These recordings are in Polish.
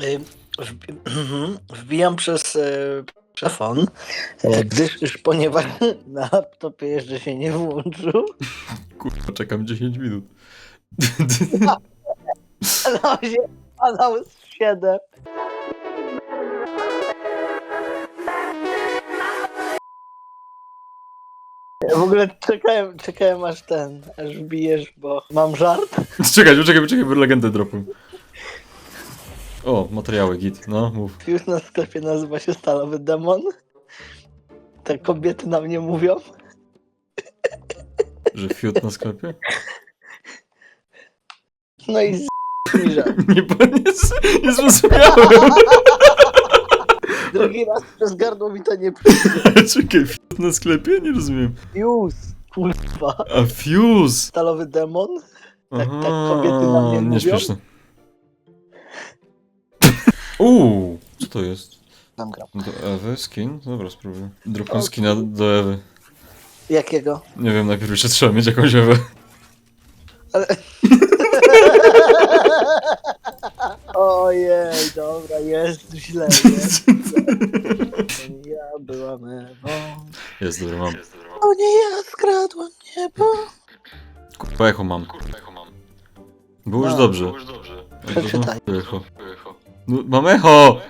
Y, mhm, Wbijam przez telefon, e, gdyż już ponieważ na laptopie jeszcze się nie włączył. Kurwa, czekam 10 minut. No się padał z 7. Ja w ogóle czekałem, czekałem aż ten, aż wbijesz, bo mam żart. Czekaj, poczekaj, bo legendę dropuję. O, materiały, git, no, mów. Już na sklepie nazywa się Stalowy Demon. Te kobiety na mnie mówią. Że fiut na sklepie? No i z. Nie, bo nie, z- nie zrozumiałem. Drugi raz przez gardło mi to nie przyjdzie. Czekaj, fiut na sklepie? Nie rozumiem. Już, kurwa. A fuse! Stalowy Demon. Tak- tak kobiety na mnie mówią? Nieśmieszne. Uuu, co to jest? Tam gram. Do Ewy skin? Dobra, spróbuję. Dropnę skina do Ewy. Jakiego? Nie wiem, najpierw jeszcze trzeba mieć jakąś Ewę. Ale... Ojej, dobra, jest źle, jest źle. Ja byłam Ewą. Jest, dobra, mam. O nie, ja skradłam niebo. Kurwa, echo mam. Było już No. dobrze. Przeczytaj. Echo. No, mam echo!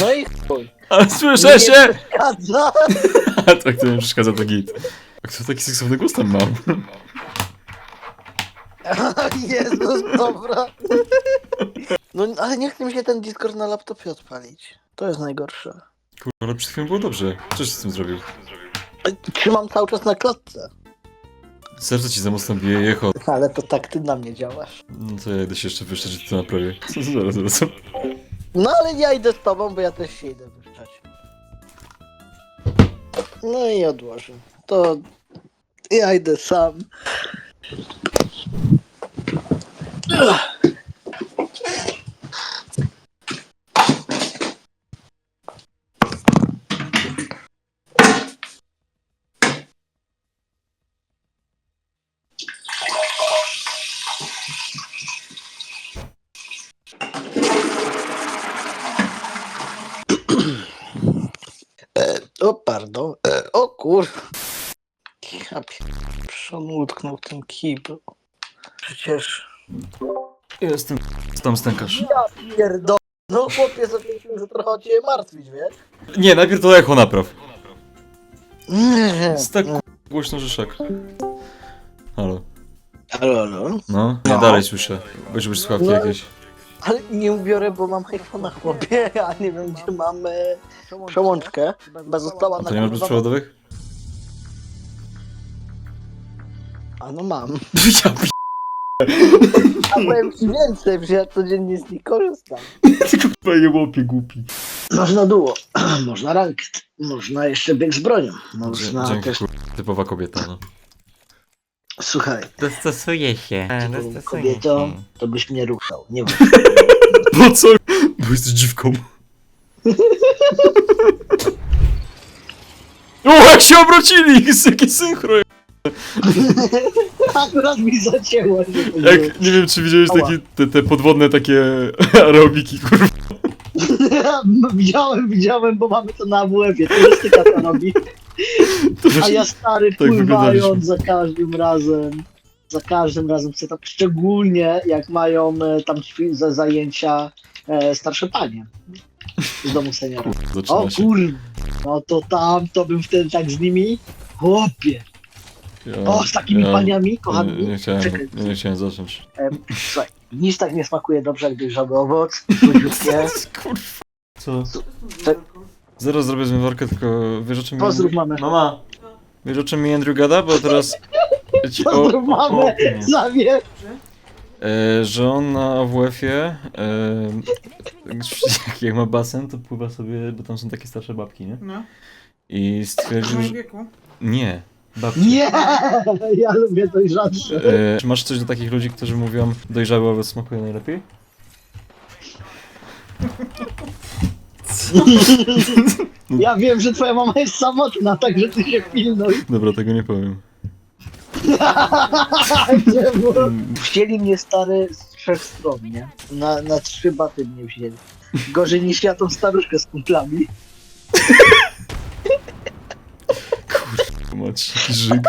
No i chuj. Ale słyszę się! Kadza. A tak to mi przeszkadza to git. A kto taki seksowny głos tam mam? Jezus, dobra. No ale nie chce mi się ten Discord na laptopie odpalić. To jest najgorsze. Kurwa, ale przed chwilą było dobrze. Coś z tym zrobił. Trzymam cały czas na klatce. Serce ci za mocno bije echo. Ale to tak ty na mnie działasz. No to ja idę się jeszcze wyszczeć, że to naprawię. Zaraz, zaraz. No ale ja idę z tobą, bo ja też się idę wyszczać. No i odłożę. To ja idę sam. O, pardon. E, O kur... Ja w tym kiblu. Przecież... Jestem. Co tam stękasz? Ja pierdol... No chłopie sobie że trochę o ciebie martwić, wiesz? Nie, najpierw to echo napraw. Nie. Jest tak głośno, że szak. Halo. Halo, halo? No, nie No. dalej słyszę. Weź już słuchawki No. jakieś. Ale nie ubiorę, bo mam iPhone'a chłopie, a nie wiem gdzie mamy przełączkę. Chyba została A na to nie masz bezprzewodowych? A no mam. Ja pi... A powiem ci więcej, że ja codziennie z nich korzystam. Kurwa je łopie głupi. Można duo, można ranked, można jeszcze bieg z bronią, można Dzięki, też... kurwa. Typowa kobieta, no. Słuchaj, Dostosuje się. A, dostosuje kobietą się. to byś mnie ruszał, nie wiem. Po co? Bo jesteś dziwką. O, jak się obrócili! Jakie synchro! Akurat mi zacięło. Jak, nie wiem, czy widziałeś Ała. takie, te, te podwodne takie aerobiki, kurwa. widziałem, widziałem, bo mamy to na AWF-ie, turystyka to robi. To A ja stary tak pływając za każdym razem. Za każdym razem chcę tam, szczególnie jak mają e, tam ćwi- za zajęcia e, starsze panie z domu seniora. O się. kur... No to tam, to bym wtedy tak z nimi, chłopie, o z takimi ja paniami Nie, kochanymi. nie, chciałem, Czekaj. nie, nie chciałem zacząć. Em, Słuchaj, nic tak nie smakuje dobrze jak dojrzały owoc, słodziutkie. Kurwa. Co? Tak. Zaraz zrobię zmywarkę, tylko wiesz o czym Pozdrów mi... mamę. Mama! Wiesz o czym mi Andrew gada? Bo teraz... Ci- Pozdrów mamę, zawiesz. E, że on na AWF-ie, e, jak, jak ma basen, to pływa sobie, bo tam są takie starsze babki, nie? No, I w stwierdził, moim że... wieku. Nie, babci. Nie, ja lubię dojrzalsze. E, czy masz coś do takich ludzi, którzy mówią, dojrzały owoc smakuje najlepiej? Ja wiem, że twoja mama jest samotna, także ty się pilnuj. Dobra, tego nie powiem. Wzięli mnie stary z trzech stron, nie? Na, na trzy baty mnie wzięli. Gorzej niż ja tą staruszkę z kumplami. Mać, żyg.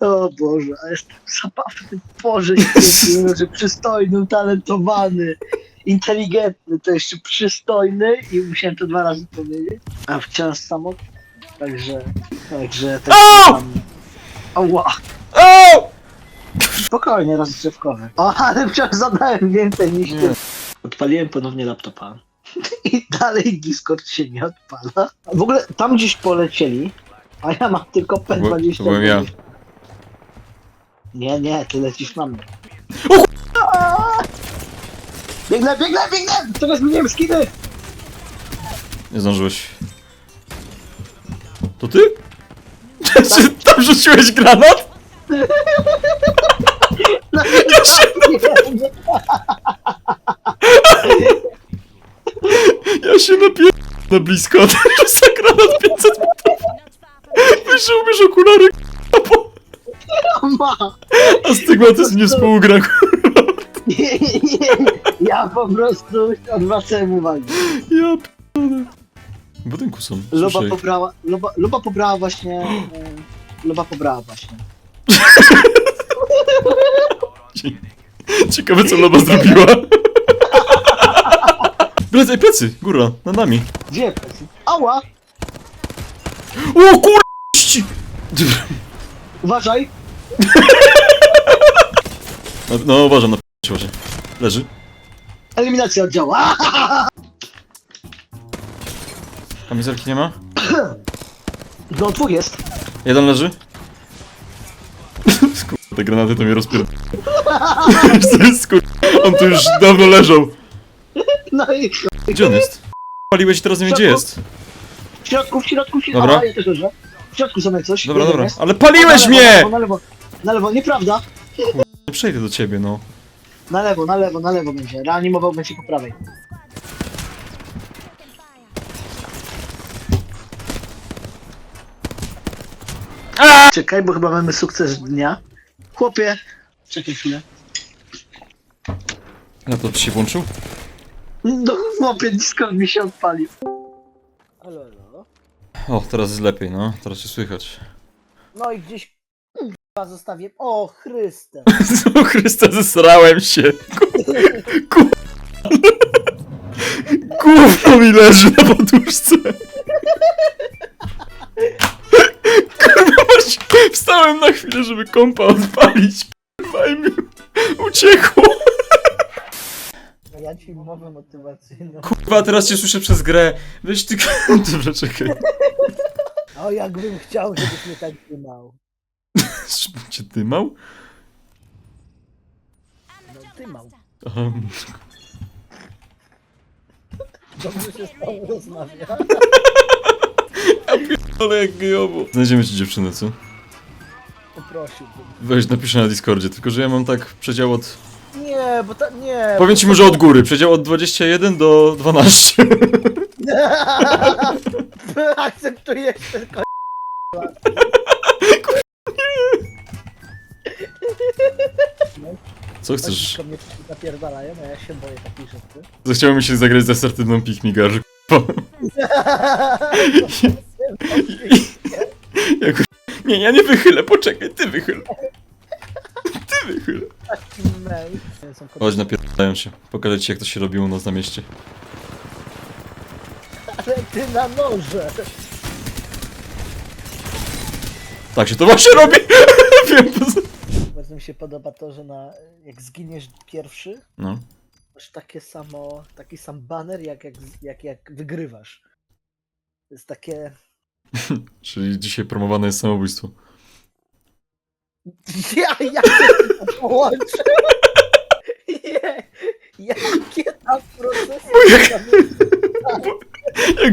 O Boże, a jestem zabawny. Boże, świetny, że przystojny, utalentowany, inteligentny, to jeszcze przystojny i musiałem to dwa razy powiedzieć. A wciąż samotny. Także, także... Tak Au! tam- Ała! O! Spokojnie. O, ale wciąż zadałem więcej niż ty. Odpaliłem ponownie laptopa. I dalej Discord się nie odpala. W ogóle tam gdzieś polecieli, a ja mam tylko To byłem- P20. to byłem ja. Nie, nie, ty lecisz na mnie. O! Biegnę, biegnę, biegnę! Teraz zmieniłem skiny! Nie zdążyłeś. To ty? Czy tam rzuciłeś granat? No, Ja się, ja się napier... na blisko, a ten rzuca granat 500 że umiesz okulary, bo... Ma. Astygmatyzm nie współgra, kurwa. Nie, nie, nie. Ja po prostu odwracałem uwagę. Ja p***dolę. W budynku są. Loba Słyszę pobrała, Loba, Loba pobrała właśnie... e, Loba pobrała właśnie. Ciekawe co Loba zrobiła. Plecy, plecy, góra, nad nami. Gdzie? Ała! O kur... Uważaj! No, no uważam na p***cie właśnie. Leży. Eliminacja oddziału. A! Kamizelki nie ma? No dwóch jest. Jeden leży. Skur... Te granaty to mnie rozpier... to jest skur... On tu już dawno leżał. No i Gdzie on jest? Paliłeś i teraz nie wiem gdzie jest. w środku, w środku, w środku. Dobra. A, ja też leżę. W środku jak coś. Dobra, Jeden dobra. jest. Ale paliłeś na mnie! lewo, Na lewo, na lewo, nieprawda. Nie przejdę do ciebie, no. Na lewo, na lewo, na lewo będzie. Reanimował będzie po prawej. Czekaj, bo chyba mamy sukces dnia. Chłopie, czekaj chwilę. Laptop ci się włączył? No chłopie, Discord mi się odpalił. Halo, halo. O, teraz jest lepiej, no. Teraz się słychać. No i gdzieś k***a, zostawię. O Chryste. O Chryste, zesrałem się. Gówno mi leży na poduszce. Kurwa, masz... Wstałem na chwilę, żeby kompa odpalić. Kurwa, i mi uciekło. Ja ci mowę motywacyjną. Kurwa, teraz cię słyszę przez grę. Weź ty... Dobra, czekaj. O jakbym chciał, żebyś mnie tak dymał. Żebym cię dymał? No dymał. Aha. Dobrze się z tobą rozmawia. Ale jak gejowo. Znajdziemy ci dziewczynę, co? Poprosiłbym. Weź, napiszę na Discordzie, tylko że ja mam tak przedział od... Nie, bo ta, nie. Powiem ci może od góry, przedział od 21 do 12. Akceptujesz tylko. Co chcesz? mnie napierdalają, a ja się boję takich rzeczy. Zechciało mi się zagrać z asertywną pikmigar. Nie, ja nie wychylę, poczekaj, ty wychyl. Ty wychyl. Mail. Chodź, napierdalają się. Pokażę ci jak to się robi u nas na mieście. Ale ty na noże. Tak się to właśnie robi! Wiem. Bardzo mi się podoba to, że na, jak zginiesz pierwszy, No. masz takie samo, taki sam banner jak, jak, jak, jak wygrywasz. To jest takie... Czyli dzisiaj promowane jest samobójstwo. Ja, ja to połączę. Nie, jakie tam procesy. Jak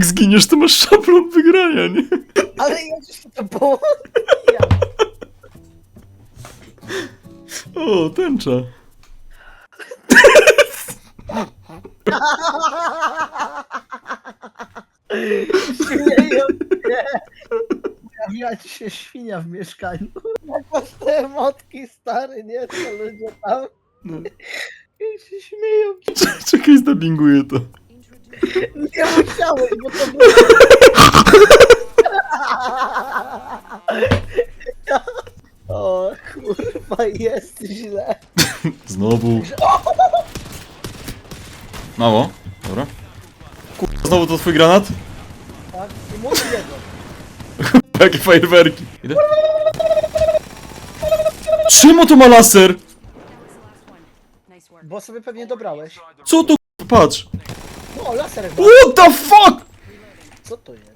zginiesz, to masz szablon wygrania, nie? Ale ja się to. Ja. O, tęcza. Śmieją się. Pojawiła ci się świnia w mieszkaniu. Jak masz te emotki, stary, nie? To ludzie tam. No. jak się śmieją. Czekaj, zdabinguję to. Nie musiałeś, bo to było... O kurwa, jest źle. Znowu. Mało. Dobra. Kurwa, znowu to twój granat? Tak? I mów jego. Jakie fajerwerki. Czemu to ma laser? Bo sobie pewnie dobrałeś. Co to kurwa, patrz? No, laserek. What the fuck? Co to jest?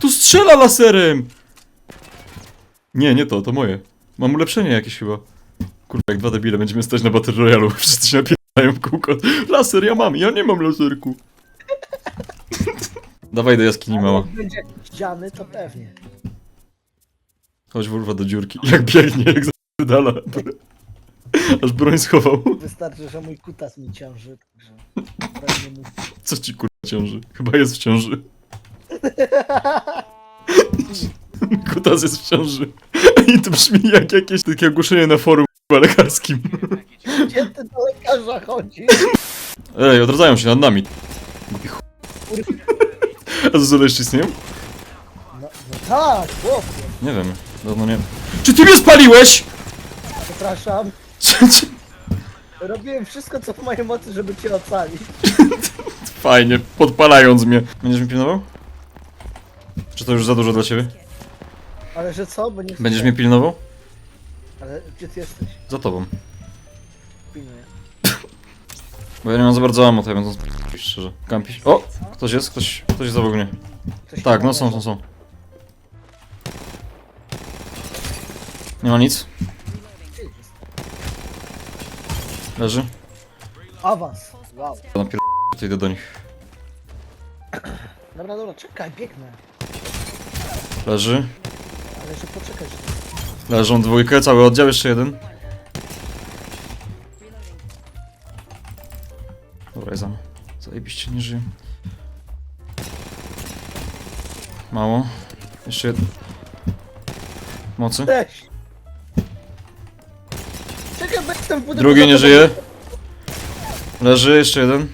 Tu strzela laserem! Nie, nie to, to moje. Mam ulepszenie jakieś chyba. Kurwa, jak dwa debile będziemy stać na Battle Royale, wszyscy się napierają w kółko. Laser ja mam, ja nie mam laserku. Dawaj do jaskini, mała. Jak będzie to pewnie. Chodź wurwa do dziurki. Jak biegnie, jak zaperdala. Aż broń schował. Wystarczy, że mój kutas mi ciąży, także... prawie mu- Co ci kurwa ciąży? Chyba jest w ciąży. Kutas jest w ciąży. I to brzmi jak jakieś takie ogłoszenie na forum kurwa, lekarskim. Gdzie ty do lekarza chodzisz? Ej, odradzają się nad nami. Głupi chuj. A Zuzule jeszcze istnieją? No, no tak, chłopie. Nie wiem, dawno nie... Czy ty mnie spaliłeś?! Przepraszam. Robiłem wszystko, co w mojej mocy, żeby cię ocalić. Fajnie, podpalając mnie. Będziesz mi pilnował? Czy to już za dużo dla ciebie? Ale że co? Bo nie Będziesz mnie pilnował? Ale gdzie ty jesteś? Za tobą. Pilnuję. Bo ja nie mam za bardzo ammo, to ja będę szczerze. Kampić. O! Ktoś jest? Ktoś, ktoś jest obok mnie. Ktoś Tak, no są, są, są. Nie ma nic. Leży. Awans. Wow. To idę do nich. Dobra, dobra, czekaj, biegnę. Leży. Ale że poczekaj, że... Leżą dwójkę, cały oddział, jeszcze jeden. Dobra, jest ammo. Zajebiście, nie żyję. Mało. Jeszcze jeden. Mocy. Weź! Jestem w budynku Drugi nie żyje. Leży, jeszcze jeden.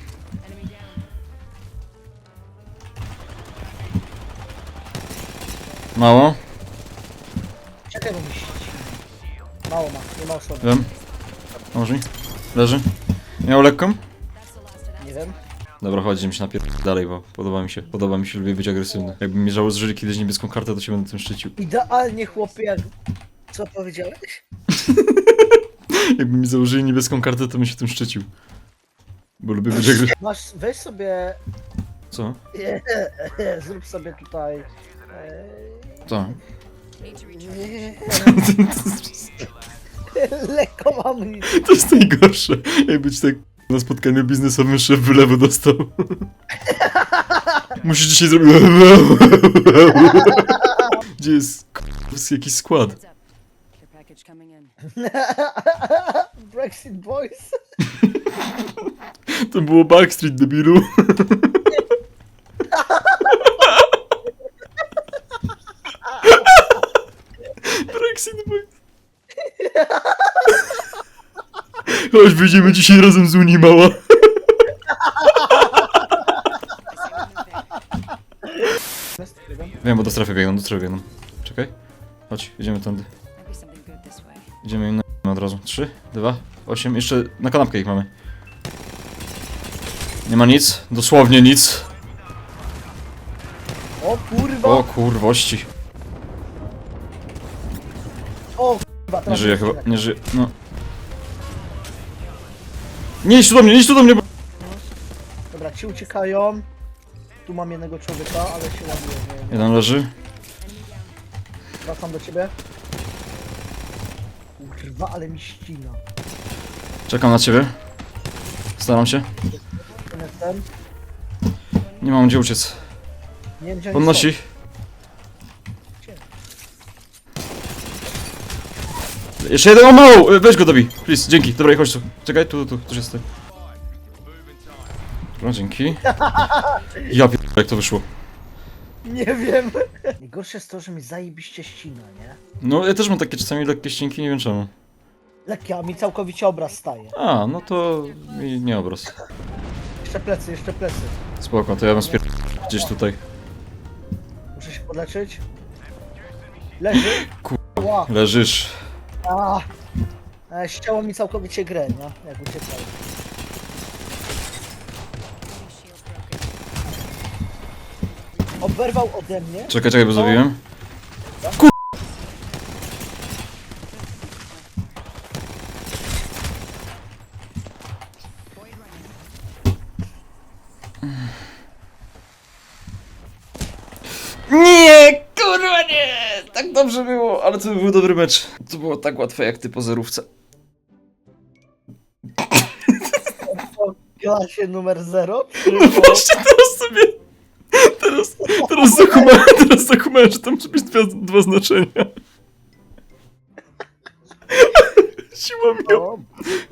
Mało, Czekaj, bo mi się... Mało ma, nie ma osoby. wiem. Może. Leży. Miał lekką? Nie wiem. Dobra, chodź, idziemy się napier... dalej, bo podoba mi się, podoba mi się, lubię być agresywny. Jakbym mi założyli kiedyś niebieską kartę, to się będę tym szczycił. Idealnie, chłopie, jak... Co powiedziałeś? Jakby mi założyli niebieską kartę, to bym się tym szczycił. Bo lubię być agresywny. Masz, weź sobie... Co? Zrób sobie tutaj... e, Co? Lekko mam nic. To jest najgorsze. Jakby ci tak na spotkaniu biznesowym szef wylewu dostał. Musisz dzisiaj zrobić... Gdzie jest k***a, jakiś skład? Heads up. Brexit Boys. To było Backstreet, debilu. Brexit Boys. Chodź, wyjdziemy dzisiaj razem z Unii, mała. Wiem, bo do strefy biegną, do strefy biegną. Czekaj. Chodź, jedziemy tędy. Idziemy im na od razu. 3, 2, 8. Jeszcze na kanapkę ich mamy. Nie ma nic. Dosłownie nic. O kurwa. O kurwości. O kurwa. Nie żyje chyba. Nie żyje. No. Nie idź tu do mnie, nie idź tu do mnie, bo... Dobra, ci uciekają. Tu mam jednego człowieka, ale się ładuję. Nie, nie. Jeden leży. Wracam do ciebie. Kurwa, ale mi ścina. Czekam na ciebie. Staram się. Ten jest ten. Nie mam gdzie uciec. Nie wiem, gdzie oni Podnosi. Jeszcze jeden, o mało! Weź go dobij, please, dzięki. Dobra, chodź tu. Czekaj, tu, tu, tu, jest ty. Dobra, dzięki. Ja pier... jak to wyszło. Nie wiem. Najgorsze jest to, że mi zajebiście ścina, nie? No, ja też mam takie czasami lekkie ścinki, nie wiem czemu. Lekki, a mi całkowicie obraz staje. A, no to mi nie obraz. Jeszcze plecy, jeszcze plecy. Spoko, to ja bym spier... gdzieś tutaj. Muszę się podleczyć. Leży. Ła. Leżysz. A. E, ścięło mi całkowicie grę, nie? Jak uciekał. Oberwał ode mnie. Czekaj, czekaj, bo zabiłem. Nie, kurwa nie! Tak dobrze było, ale to był dobry mecz. To było tak łatwe jak ty po zerówce. W klasie numer 0. No właśnie teraz sobie... Teraz, teraz zakumałem, teraz zakumałem, że tam być dwa, dwa znaczenia. Siła mi o,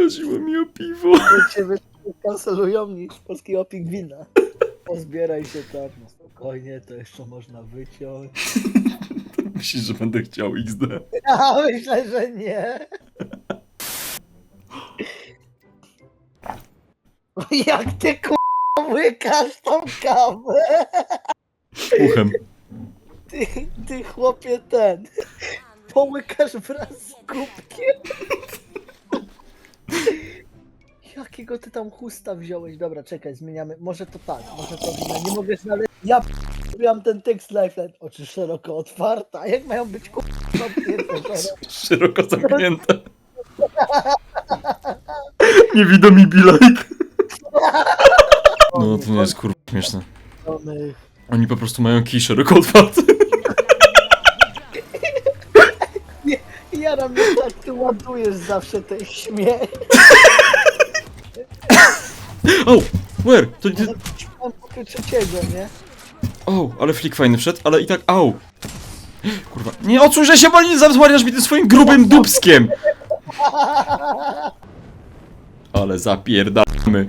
O, siła mi o piwo. cię kancelują niż polskiego pingwina. Pozbieraj się tak, no spokojnie, to jeszcze można wyciąć. Myślisz, że będę chciał XD? Ja myślę, że nie. Jak ty k***a łykasz tą kawę? Uchem. Ty, ty chłopie ten. Połykasz wraz z kubkiem. Jakiego ty tam chusta wziąłeś? Dobra, czekaj, zmieniamy. Może to tak, może to inne. Nie mogę znaleźć. Ja p***am ten tekst lifeline. Oczy szeroko otwarte. A jak mają być zamknięte? Szeroko zamknięte. Niewidomi bilajk. No to nie jest kurwa śmieszne. Oni po prostu mają kij szeroko otwarty. Ja na mnie tak ty ładujesz zawsze ten śmiech. O! Where? To nie... Mam pokój trzeciego, nie? O, ale flik fajny wszedł, ale i tak... Au! Kurwa. Nie odsuń się, bo nie zasłaniasz mi tym swoim grubym dubskiem! Ale zapierdamy.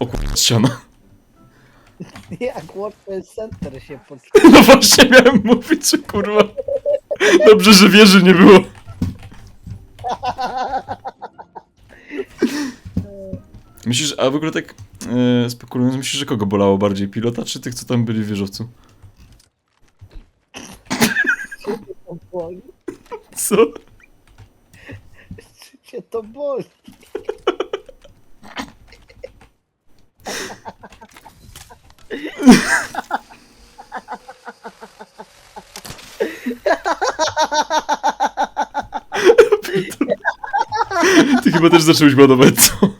O kurwa, ściana. Jak WordPress Center się pod... No właśnie miałem mówić, że kurwa. Dobrze, że wieży nie było. Myślisz, a w ogóle tak e, spekulując, myślisz, że kogo bolało bardziej? Pilota czy tych, co tam byli w wieżowcu? to boli. Co? Czy cię to boli? Ty chyba też zacząłeś ładować, co?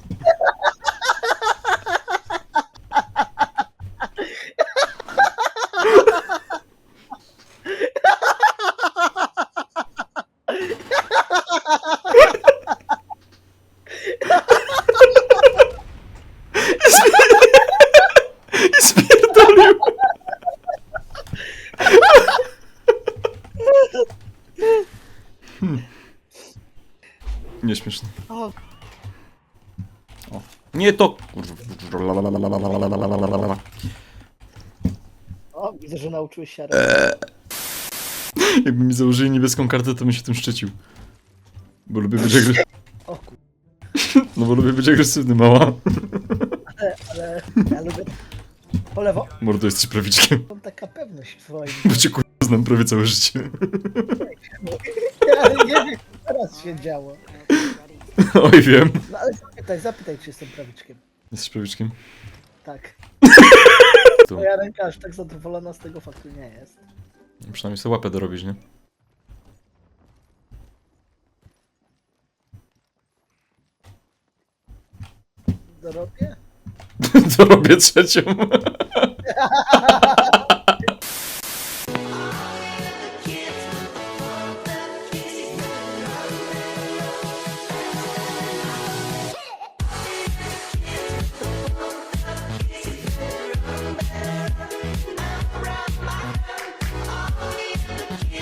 I spierdolił. Hmm. Nieśmieszne. O, O. Nie to. o widzę, że nauczyłeś się Jakby mi założyli niebieską kartę, to bym się tym szczycił. Bo lubię być agresywny. O kur... No bo lubię być agresywny, mała. ale ja lubię... Po lewo. Mordo, jesteś prawiczkiem. Mam taka pewność w swoim... Bo cię kurwa znam prawie całe życie. Nie wiem, co teraz się działo. Oj, wiem. No ale zapytaj, zapytaj, czy jestem prawiczkiem. Jesteś prawiczkiem? Tak. To. Moja ręka aż tak zadowolona z tego faktu nie jest. Przynajmniej sobie łapę dorobisz, nie? Dorobię? Dorobię trzecią.